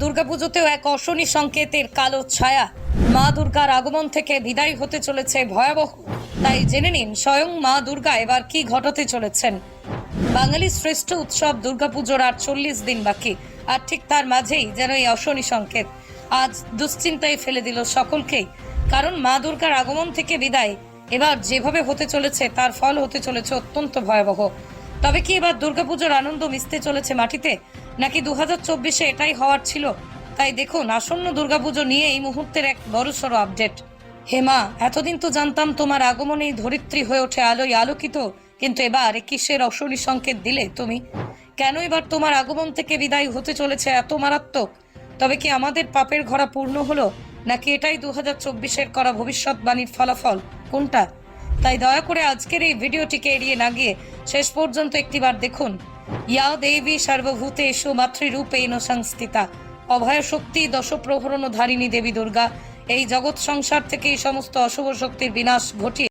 দুর্গাপুজোতেও এক অশনি সংকেতের কালো ছায়া। মা দুর্গার আগমন থেকে বিদায় হতে চলেছে ভয়াবহ। তাই জেনে নিন, স্বয়ং মা দুর্গা এবার কি ঘটাতে চলেছেন। বাঙালির শ্রেষ্ঠ উৎসব দুর্গাপুজোর আর চল্লিশ দিন বাকি। আর ঠিক তার মাঝেই যেন এই অশনি সংকেত। আজ দুশ্চিন্তায় ফেলে দিল সকলকেই। কারণ মা দুর্গার আগমন থেকে বিদায় এবার যেভাবে হতে চলেছে, তার ফল হতে চলেছে অত্যন্ত ভয়াবহ। তবে কি এবার দুর্গাপুজোর আনন্দ মিশতে চলেছে মাটিতে? নাকি দু হাজার চব্বিশে এটাই হওয়ার ছিল? তাই দেখুন, আসন্ন দুর্গাপুজো নিয়ে এই মুহূর্তের এক বড়সড় আপডেট। হেমা, এতদিন তো জানতাম তোমার আগমনেই ধরিত্রী হয়ে ওঠে আলোয় আলোকিত, কিন্তু এবার কিসের অশনি সংকেত দিলে তুমি? কেন এবার তোমার আগমন থেকে বিদায় হতে চলেছে এত মারাত্মক? তবে কি আমাদের পাপের ঘরা পূর্ণ হলো? নাকি এটাই দু হাজার চব্বিশের করা ভবিষ্যৎবাণীর ফলাফল? কোনটা? তাই দয়া করে আজকের এই ভিডিওটিকে এড়িয়ে না গিয়ে শেষ পর্যন্ত একটিবার দেখুন। ইয়া দেবী সর্বভূতেষু মাতৃরূপেণ সংস্থিতা। অভয় শক্তি দশপ্রহরণ ধারিণী দেবী দুর্গা। এই জগৎ সংসার থেকে এই সমস্ত অশুভ শক্তির বিনাশ ঘটিয়ে